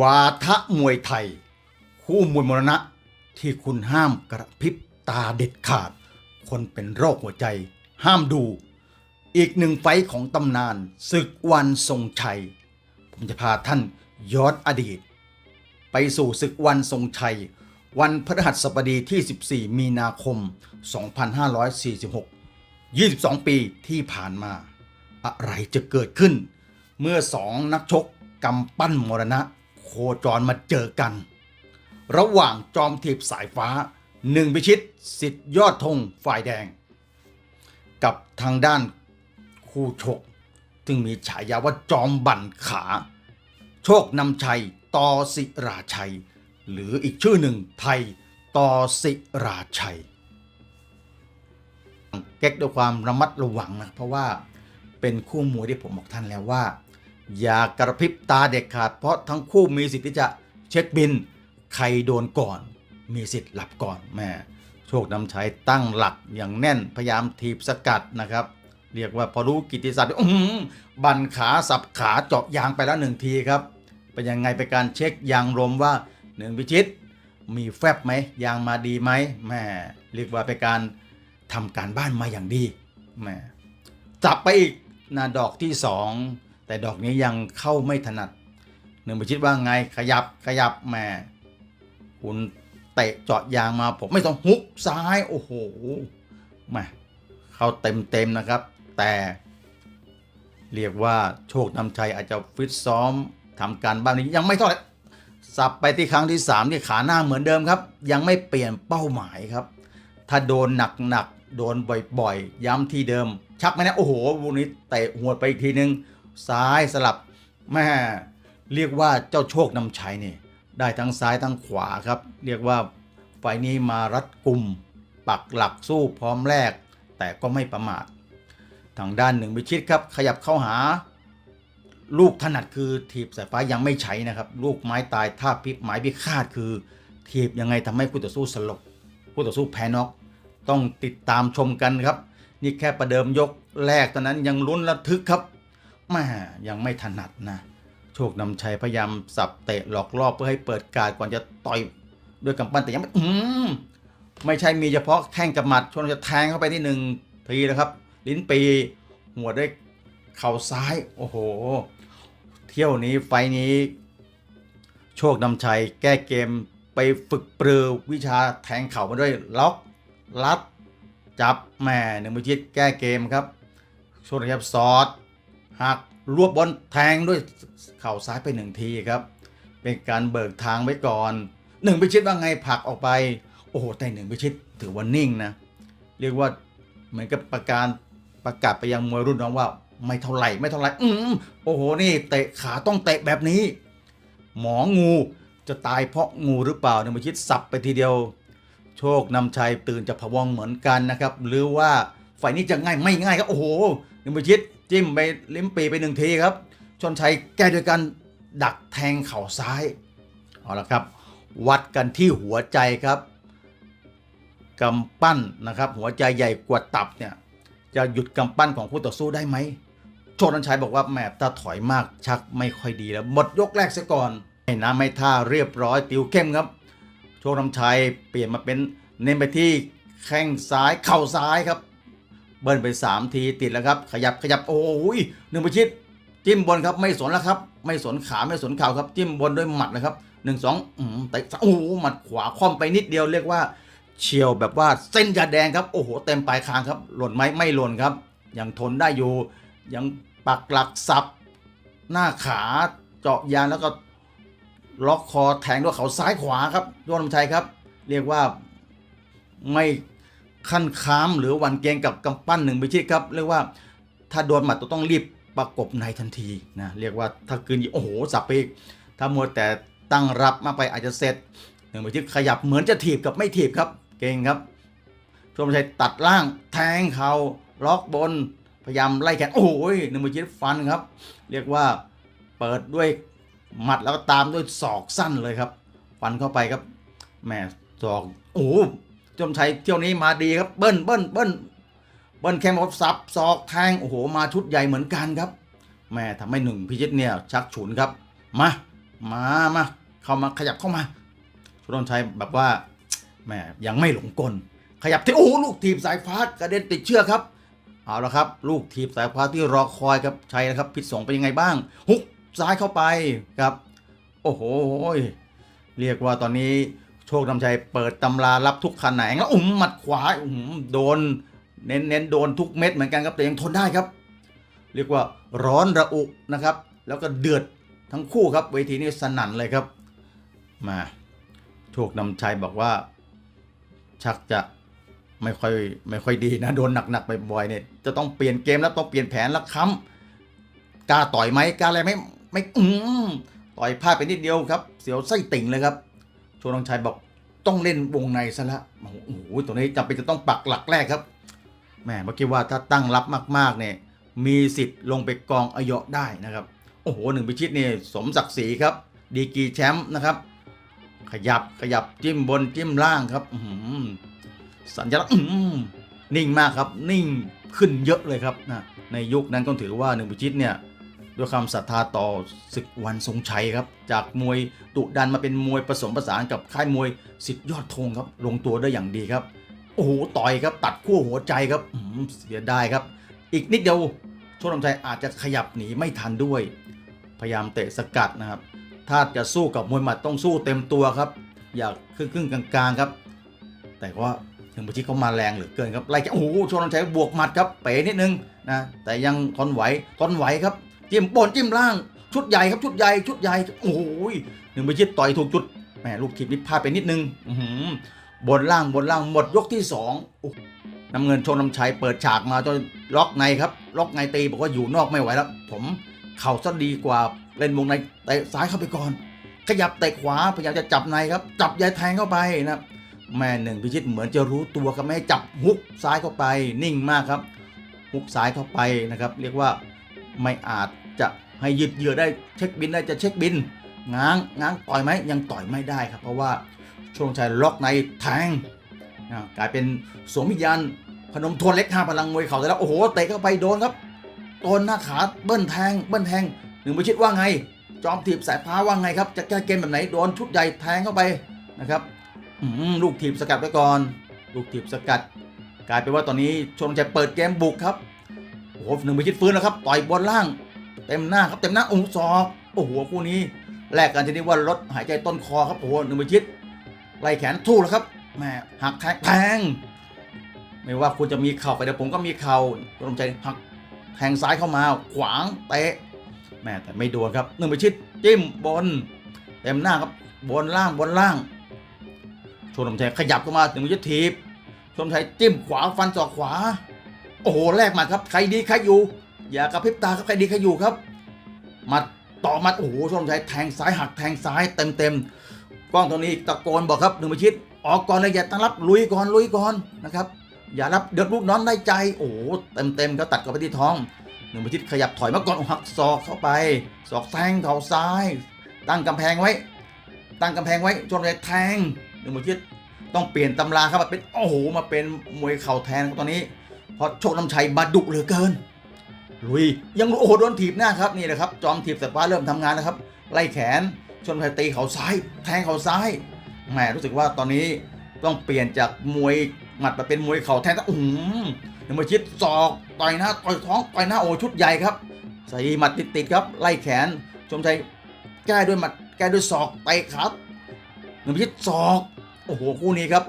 วาทะมวยไทย คู่มวยมรณะที่คุณห้ามกระพริบตาเด็ดขาด คนเป็นโรคหัวใจ ห้ามดู อีกหนึ่งไฟของตำนานศึกวันทรงชัย ผมจะพาท่านย้อนอดีต ไปสู่ศึกวันทรงชัย วันพฤหัสบดีที่ 14 มีนาคม 2546 22 ปีที่ผ่านมา อะไรจะเกิดขึ้น เมื่อสองนักชกกำปั้นมรณะ คจรมาเจอกัน ระหว่างจอมทีบสายฟ้าหนึ่งพิชิตสิทธิ์ยอดธงฝ่ายแดง กับทางด้านคู่ชกซึ่งมีฉายาว่าจอมบั่นขา โชคนำชัยตอสิราชัย หรืออีกชื่อหนึ่งไทยตอสิราชัยเก๊กด้วยความระมัดระวังนะเพราะว่าเป็นคู่มวยที่ผมบอกท่านแล้วว่า อย่ากระพริบตาเด็ดขาดเพราะทั้งคู่มีสิทธิ์ที่จะเช็คบิน ใครโดนก่อน มีสิทธิ์หลับก่อนแม่โชคนำชัยตั้งหลักอย่างแน่นพยายามทีบสกัดนะครับ เรียกว่าพอรู้กิติศัพท์บันขาสับขาเจาะยางไปแล้วหนึ่งทีครับ เป็นยังไงเป็นการเช็คยางลมว่าหนึ่งพิชิต มีแฟบไหมยางมาดีไหมแม่เรียกว่าเป็นการทำการบ้านมาอย่างดีแม่จับไปอีกนะดอกที่สอง แต่ดอกนี้ยังเข้าไม่ถนัดหนึ่งพิชิตว่าไงขยับขยับแม่คุณเตะเจาะยางมาผมไม่ต้องฮุกซ้ายโอ้โหแม่เข้าเต็มเต็มนะครับ แต่เรียกว่าโชคนำชัยอาจจะฟิตซ้อมทำการบ้านนี้ยังไม่เท่าไหร่สับไปที่ครั้งที่3นี่ขาหน้าเหมือนเดิมครับ ยังไม่เปลี่ยนเป้าหมายครับ ถ้าโดนหนักๆโดนบ่อยๆ ย้ำที่เดิม ชักไหมนะโอ้โหวันนี้เตะหัวไปอีกทีนึง ซ้ายสลับแม่เรียกว่าเจ้าโชคนำชัยนี่ได้ทั้งซ้ายทั้งขวาครับ เรียกว่าไฟนี้มารัดกลุ่ม ปักหลักสู้พร้อมแรก แต่ก็ไม่ประมาททางด้านหนึ่งวิชิตครับขยับเข้าหา ลูกถนัดคือถีบสายฟ้ายังไม่ใช้นะครับ ลูกไม้ตายท่าพลิกไม้พิฆาตคือถีบยังไงทำให้คู่ต่อสู้สลบคู่ต่อสู้แพ้น็อกต้องติดตามชมกันครับ นี่แค่ประเดิมยกแรกตอนนั้นยังลุ้นระทึกครับ แม่ยังไม่ถนัดนะ โชคนำชัยพยายามสับเตะหลอกล่อเพื่อให้เปิดการก่อนจะต่อยด้วยกำปั้นแต่ยังไม่อืมไม่ใช่มีเฉพาะแข้งกับหมัดชนจะแทงเข้าไปที่หนึ่งทีนะครับ ลิ้นปีหัวด้วยเข่าซ้าย โอ้โห เที่ยวนี้ไฟนี้ โชคนำชัยแก้เกมไปฝึกปรือวิชาแทงเข่ามาด้วยล็อกลัด จับแหม่หนึ่งมือชิดแก้เกมครับ โชคนะครับซอด หักรวบบอลแทงด้วยเข่าซ้ายไปหนึ่งทีครับ เป็นการเบิกทางไว้ก่อนหนึ่งพิชิตว่าไงผักออกไป โอ้โหแต่หนึ่งพิชิตถือว่านิ่งนะ เรียกว่าเหมือนกับประการประกาศไปยังมวยรุ่นน้องว่า ไม่เท่าไหร่ไม่เท่าไหร่อืมโอ้โหนี่เตะขาต้องเตะแบบนี้ หมองูจะตายเพราะงูหรือเปล่าหนึ่งพิชิตสับไปทีเดียว โชคนำชัยตื่นจากผวงเหมือนกันนะครับ หรือว่า ฝ่ายนี้จะง่ายไม่ง่ายครับโอ้โหหนึ่งพิชิตจิ้มไปลิ้มปีไปหนึ่งทีครับ ชนชัยแก้ด้วยการดักแทงเข่าซ้ายเอาละครับ วัดกันที่หัวใจครับกำปั้นนะครับ หัวใจใหญ่กว่าตับเนี่ยจะหยุดกำปั้นของคู่ต่อสู้ได้ไหมโชนันชัยบอกว่าแหมถ้าถอยมากชักไม่ค่อยดีแล้ว หมดยกแรกเสียก่อนให้น้ำไม่ท่าเรียบร้อยติวเข้มครับ โชคนำชัยเปลี่ยนมาเป็นเน้นไปที่แข้งซ้ายเข่าซ้ายครับ เบิ้ลไป 3 ทีติดแล้วครับ ขยับขยับโอ้ยหนึ่งประชิดจิ้มบนครับไม่สนแล้วครับ ไม่สนขาไม่สนเข่าครับ จิ้มบนด้วยหมัดนะครับหนึ่งสองอืมเตะโอ้โหหมัดขวาคว่ำไปนิดเดียวเรียกว่า เฉียวแบบว่าเส้นยาแดงครับโอ้โหเต็มปลายคางครับ หล่นไหมไม่หล่นครับ ยังทนได้อยู่ยังปักหลักสับ หน้าขาเจาะยางแล้วก็ล็อกคอแทงด้วยเขาซ้ายขวาครับโยนำชัยครับ เรียกว่าไม่ ขั้นค้ามหรือหวันเกงกับกำปั้นหนึ่งไปชิดครับเรียกว่าถ้าโดนหมัดต้องรีบประกบในทันทีนะเรียกว่าถ้าคืนอีกโอ้โหสับไปอีกถ้ามัวแต่ตั้งรับมาไปอาจจะเสร็จหนึ่งไปชิดขยับเหมือนจะถีบกับไม่ถีบครับ เก่งครับชมชัยตัดล่างแทงเขาล็อกบนพยายามไล่แขนโอ้ยหนึ่งมือชิดฟันครับ เรียกว่าเปิดด้วยหมัดแล้วก็ตามด้วยศอกสั้นเลยครับ ฟันเข้าไปครับแหม่ศอกโอ้ มชัยเที่ยวนี้มาดีครับเบิ้ลเบิ้ลเบิ้ลเบิ้ลแข้งรับซับศอกแทงโอ้โหมาชุดใหญ่เหมือนกันครับแม่ทำให้หนึ่งพิชิตเนี่ยชักฉุนครับ มา มามาเข้ามาขยับเข้ามาชนนชัยแบบว่าแหมยังไม่หลงกล ขยับที่โอ้ลูกทีบสายฟ้ากระเด็นติดเชือกครับเอาละครับ ลูกทีบสายฟ้าที่รอคอยครับชัยนะครับ พิษสงเป็นยังไงบ้าง หุกซ้ายเข้าไปครับ โอ้โหเรียกว่าตอนนี้ ชคนำชัยเปิดตำรารับทุกขนงแล้วอุ้มหมัดขวาอุ้มโดน เน้นเน้นโดนทุกเม็ดเหมือนกันครับแต่ยังทนได้ครับ เรียกว่าร้อนระอุนะครับ แล้วก็เดือดทั้งคู่ครับเวทีนี้สนั่นเลยครับ มาโชคนำชัยบอกว่า ชักจะไม่ค่อยไม่ค่อยดีนะโดนหนักๆบ่อยๆเนี่ยจะต้องเปลี่ยนเกมแล้วต้องเปลี่ยนแผนแล้วค้ำกล้าต่อยไหมกล้าอะไรไหมไม่อืมต่อยพลาดไปนิดเดียวครับ เสียวไส้ติ่งเลยครับ ชวนองชัยบอกต้องเล่นวงในซะละโอ้โหตัวนี้จำเป็นจะต้องปักหลักแรกครับแหมเมื่อกี้ว่าถ้าตั้งรับมาก ๆ เนี่ย มีสิทธิ์ลงไปกองอายาะได้นะครับ โอ้โหหนึ่งพิชิตเนี่ยสมศักดิ์ศรีครับ ดีกีแชมป์นะครับ ขยับขยับจิ้มบนจิ้มล่างครับอืสัญลักษณ์นิ่งมากครับ นิ่งขึ้นเยอะเลยครับนะในยุคนั้นก็ถือว่าหนึ่งพิชิตเนี่ย ด้วยความศรัทธาต่อศึกวันทรงชัยครับ จากมวยดุดันมาเป็นมวยผสมผสานกับค่ายมวยสิทธิยอดธงครับ ลงตัวได้อย่างดีครับ โอ้โหต่อยครับตัดขั้วหัวใจครับเสียดายครับ อีกนิดเดียวโชคลำชัยอาจจะขยับหนีไม่ทันด้วย พยายามเตะสกัดนะครับ ถ้าจะสู้กับมวยหมัดต้องสู้เต็มตัวครับ อย่าครึ่งครึ่งๆกลางๆครับ แต่ว่าหนึ่งพิชิเขามาแรงเหลือเกินครับไล่โอ้โหโชนนชัยบวกหมัดครับเป๋นิดนึงนะแต่ยังทนไหวทนไหวครับ จิ้มบนจิ้มล่างชุดใหญ่ครับชุดใหญ่ชุดใหญ่โอ้โหหนึ่งพิชิตต่อยถูกจุดแหมลูกทีมนี้พลาดไปนิดนึงอืบนล่างบนล่างหมดยกที่สองน้ำเงินชนน้ำชัยเปิดฉากมาจนล็อกในครับ ล็อกในตีบอกว่าอยู่นอกไม่ไหวแล้ว ผมเข่าซะดีกว่าเล่นวงในเตะซ้ายเข้าไปก่อน ขยับเตะขวาพยายามจะจับในครับ จับยายแทงเข้าไปนะแม่หนึ่งพิชิตเหมือนจะรู้ตัวครับไม่จับฮุกซ้ายเข้าไป นิ่งมากครับฮุกซ้ายเข้าไปนะครับ เรียกว่าไม่อาจ จะให้ยืดเยือได้เช็คบินได้จะเช็คบิน ง้างง้างต่อยไหมยังต่อยไม่ได้ครับ เพราะว่าชคชัยล็อกในแทงกลายเป็นสวมวิญญาณพนมทวนเล็กห้าพลังมวยเข่าแต่แล้วโอ้โหเตะเข้าไปโดนครับโดนหน้าขาเบิ้ลแทงเบิ้ลแทงหนึ่งพิชิตว่าไง จอมถีบสายฟ้าว่าไงครับ จะแก้เกมแบบไหนโดนชุดใหญ่แทงเข้าไปนะครับลูกถีบสกัดไปก่อน ลูกถีบสกัด กลายเป็นว่าตอนนี้ชนชัยเปิดเกมบุกครับโอ้โหหนึ่งพิชิตฟื้นแล้วครับต่อยบนล่าง เต็มหน้าครับเต็มหน้าโอ้ศอกโอ้โหคู่นี้แลกกันชนิดว่ารถหายใจต้นคอครับโอ้โหหนึ่งพิชิตไล่แขนทู่แล้วครับแม่หักแทงแทงไม่ว่าคุณจะมีเข่าไปเดี๋ยวผมก็มีเข่าชนชัยหักแทงซ้ายเข้ามาขวางเตะแม่แต่ไม่โดนครับหนึ่งไปชิดจิ้มบนเต็มหน้าครับบนล่างบนล่างชนมชัยขยับเข้ามาหนึ่งไปชิดทีบชนมชัยจิ้มขวาฟันศอกขวา โอ้โหแลกมาครับใครดีใครอยู่ อย่ากระพริบตาครับใครดีใครอยู่ครับหมัดต่อมัดโอ้โหชนมชัยแทงซ้ายหักแทงซ้ายเต็มเต็มกล้องตรงนี้ตะโกนบอกครับหนึ่งไปชิดออกก่อนเลยอย่าตั้งรับลุยก่อนลุยก่อนนะครับอย่ารับเดือดลูกน้องได้ใจโอ้โหเต็มเต็มๆก็ตัดเข้าไปที่ท้องหนึ่งพิชิตขยับถอยมาก่อนหักศอกเข้าไปศอกแทงเข่าซ้าย ตั้งกำแพงไว้ ตั้งกำแพงไว้จนเลยแทงหนึ่งพิชิตต้องเปลี่ยนตำราครับมาเป็นโอ้โหมาเป็นมวยเข่าแทนครับตอนนี้เพราะโชคน้ำชัยบาดุเหลือเกิน ลุยยังโอ้โหโดนถีบหน้าครับนี่แหละครับ จอมถีบแต่ฟ้าเริ่มทำงานแล้วครับ ไล่แขน ชนไทยตีเข่าซ้าย แทงเข่าซ้ายแหมรู้สึกว่าตอนนี้ต้องเปลี่ยนจากมวยหมัดมาเป็นมวยเข่าแทนอื้อหือหนึ่งมาชิดศอกต่อยหน้าต่อยท้องต่อยหน้าโอ้ชุดใหญ่ครับใส่หมัดติดๆครับ ไล่แขน ชมชัยแก้ด้วยหมัดแก้ด้วยศอกไปครับหนึ่งมาชิดศอกโอ้โหคู่นี้ครับ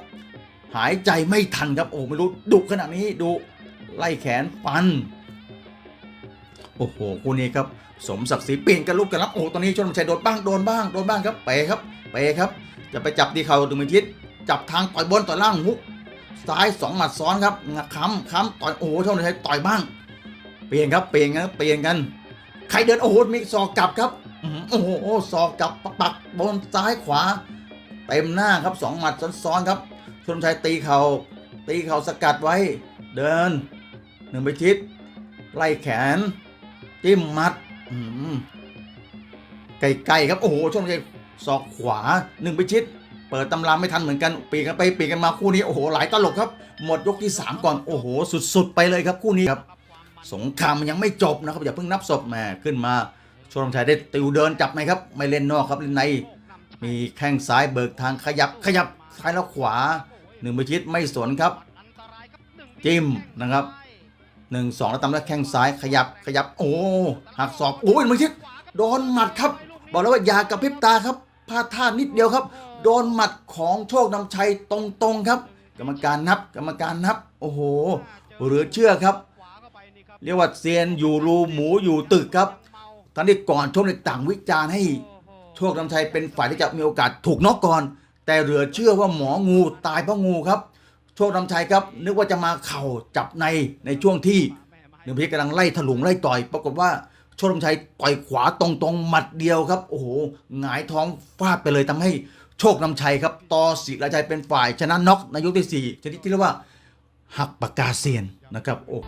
หายใจไม่ทันครับโอ้ไม่รู้ดุขนาดนี้ดูไล่แขนฟัน โอ้โหคู่นี้ครับสมศักดิ์ศรีเปลี่ยนกันลุกกันรับโอ้โหตอนนี้ชนชัยโดนบ้างโดนบ้างโดนบ้างครับเปครับเปครับ จะไปจับดีเขาหนึ่งมาชิดจับทางต่อยบนต่อยล่างฮุกซ้ายสองหมัดซ้อนครับงัดค้ำค้ำต่อยโอ้โหช่องชัยต่อยบ้าง เปลี่ยนครับเปลี่ยนกันครับเปลี่ยนกันใครเดินโอ้โหมีศอกกลับครับโอ้โหศอกกลับปักปักบนซ้ายขวา เต็มหน้าครับสองหมัดซ้อนๆครับชนชัยตีเขาตีเขาสกัดไว้ เดินหนึ่งไปชิดไล่แขน จิ้มมัดไกลๆครับ โอ้โหชนชัยศอกขวาหนึ่งไปชิด เปิดตำราไม่ทันเหมือนกันปีกันไปปีกันมาคู่นี้โอ้โหหลายตลกครับ หมดยกที่ 3 ก่อนโอ้โห สุดๆ ไปเลยครับคู่นี้ครับ สงครามมันยังไม่จบนะครับอย่าเพิ่งนับศพแหมขึ้นมาชลำชัยได้ติวเดินจับไหมครับ ไม่เล่นนอกครับเล่นในมีแข้งซ้ายเบิกทางขยับขยับซ้ายแล้วขวาหนึ่งไปชิดไม่สนครับ จิ้มนะครับ หนึ่งสองแล้วตามด้วยแข้งซ้ายขยับขยับ โอ้หักศอกโอ้ยมือชิดโดนหมัดครับ บอกแล้วว่าอย่ากระพริบตาครับพลาดท่านิดเดียวครับ โดนหมัดของโชคนำชัยตรงๆครับ กรรมการนับกรรมการนับ โอ้โหเหลือเชื่อครับ เรียกว่าเซียนอยู่รูหมูอยู่ตึกครับตอนนี้ก่อนชมในต่างวิจารณ์ให้โชคนำชัยเป็นฝ่ายที่จะมีโอกาสถูกน็อกก่อน แต่เหลือเชื่อว่าหมองูตายเพราะงูครับ โชคนำชัยครับนึกว่าจะมาเข่าจับในในช่วงที่หนึ่งพีกำลังไล่ถลุงไล่ต่อย ปรากฏว่าโชคนำชัยต่อยขวาตรงๆหมัดเดียวครับ โอ้โหหงายท้องฟาดไปเลยทำให้โชคนำชัยครับต่อศิราชัยเป็นฝ่ายชนะน็อกในยกที่สี่ชนิดที่เรียกว่าหักปากกาเซียนนะครับโอ้